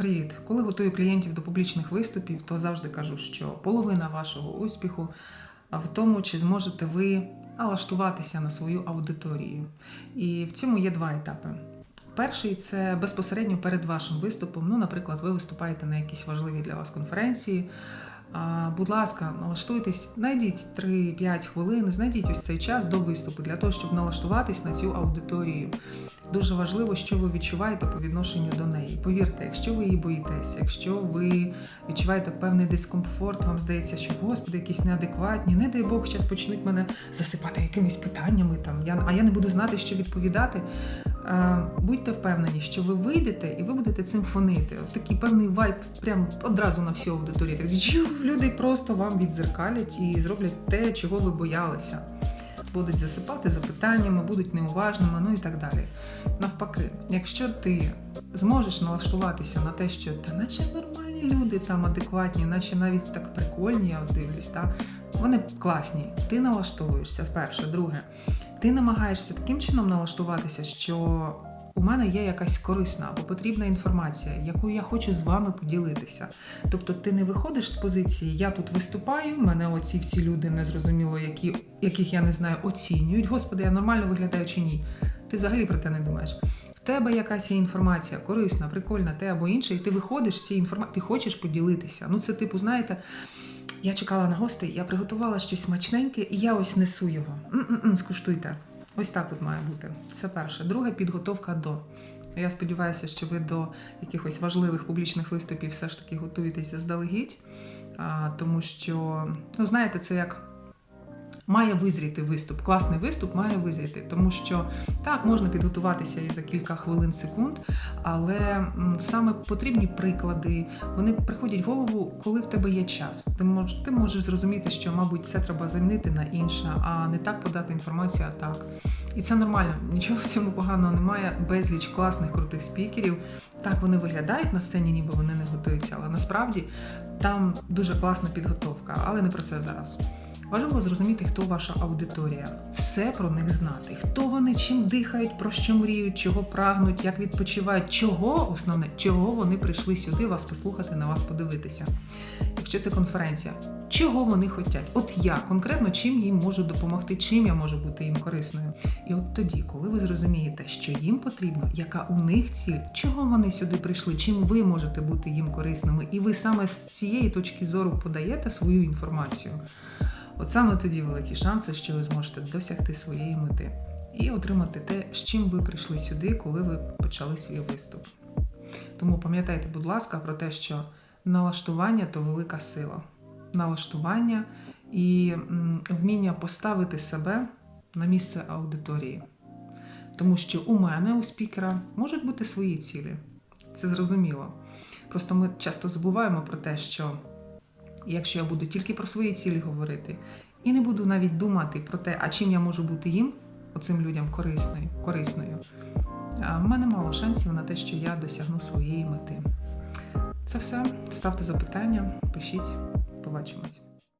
Привіт! Коли готую клієнтів до публічних виступів, то завжди кажу, що половина вашого успіху в тому, чи зможете ви налаштуватися на свою аудиторію. І в цьому є два етапи. Перший це безпосередньо перед вашим виступом. Ну, наприклад, ви виступаєте на якійсь важливій для вас конференції. Будь ласка, налаштуйтесь, знайдіть 3-5 хвилин, знайдіть ось цей час до виступу для того, щоб налаштуватись на цю аудиторію. Дуже важливо, що ви відчуваєте по відношенню до неї. Повірте, якщо ви її боїтеся, якщо ви відчуваєте певний дискомфорт, вам здається, що господи, якісь неадекватні, не дай Бог, зараз почнуть мене засипати якимись питаннями, там я а я не буду знати, що відповідати. Е, Будьте впевнені, що ви вийдете і ви будете цим фонити. От такий певний вайб, прям одразу на всю аудиторію. Так люди просто вам відзеркалять і зроблять те, чого ви боялися. Будуть засипати запитаннями, будуть неуважними, ну і так далі. Навпаки, якщо ти зможеш налаштуватися на те, що та наче нормальні люди там адекватні, наче навіть так прикольні, я дивлюсь, та вони класні. Ти налаштовуєшся перше, друге. Ти намагаєшся таким чином налаштуватися, що у мене є якась корисна або потрібна інформація, якою я хочу з вами поділитися. Тобто ти не виходиш з позиції, я тут виступаю, мене оці всі люди незрозуміло, які, яких я не знаю, оцінюють. Господи, я нормально виглядаю чи ні. Ти взагалі про те не думаєш. В тебе якась є інформація корисна, прикольна, те або інше, і ти виходиш з цієї інформації, ти хочеш поділитися. Ну, це типу, знаєте. Я чекала на гостей, я приготувала щось смачненьке, і я ось несу його. Скуштуйте. Ось так от має бути. Це перше. Друге підготовка до. Я сподіваюся, що ви до якихось важливих публічних виступів все ж таки готуєтесь заздалегідь, тому що, ну знаєте, це як. Має визріти виступ. Класний виступ має визріти, тому що так можна підготуватися і за кілька хвилин секунд, але саме потрібні приклади вони приходять в голову, коли в тебе є час. Ти можеш, ти можеш зрозуміти, що, мабуть, це треба замінити на інше, а не так подати інформацію, а так. І це нормально, нічого в цьому поганого немає. Безліч класних крутих спікерів. Так вони виглядають на сцені, ніби вони не готуються, але насправді там дуже класна підготовка, але не про це зараз. Важливо зрозуміти, хто ваша аудиторія, все про них знати, хто вони, чим дихають, про що мріють, чого прагнуть, як відпочивають, чого основне, чого вони прийшли сюди вас послухати, на вас подивитися. Якщо це конференція, чого вони хочуть? От я конкретно чим їм можу допомогти, чим я можу бути їм корисною. І от тоді, коли ви зрозумієте, що їм потрібно, яка у них ціль, чого вони сюди прийшли, чим ви можете бути їм корисними, і ви саме з цієї точки зору подаєте свою інформацію. От саме тоді великі шанси, що ви зможете досягти своєї мети і отримати те, з чим ви прийшли сюди, коли ви почали свій виступ. Тому пам'ятайте, будь ласка, про те, що налаштування то велика сила. Налаштування і вміння поставити себе на місце аудиторії. Тому що у мене, у спікера, можуть бути свої цілі. Це зрозуміло. Просто ми часто забуваємо про те, що якщо я буду тільки про свої цілі говорити, і не буду навіть думати про те, а чим я можу бути їм, оцим людям корисною, корисною, а в мене мало шансів на те, що я досягну своєї мети. Це все. Ставте запитання, пишіть, побачимось.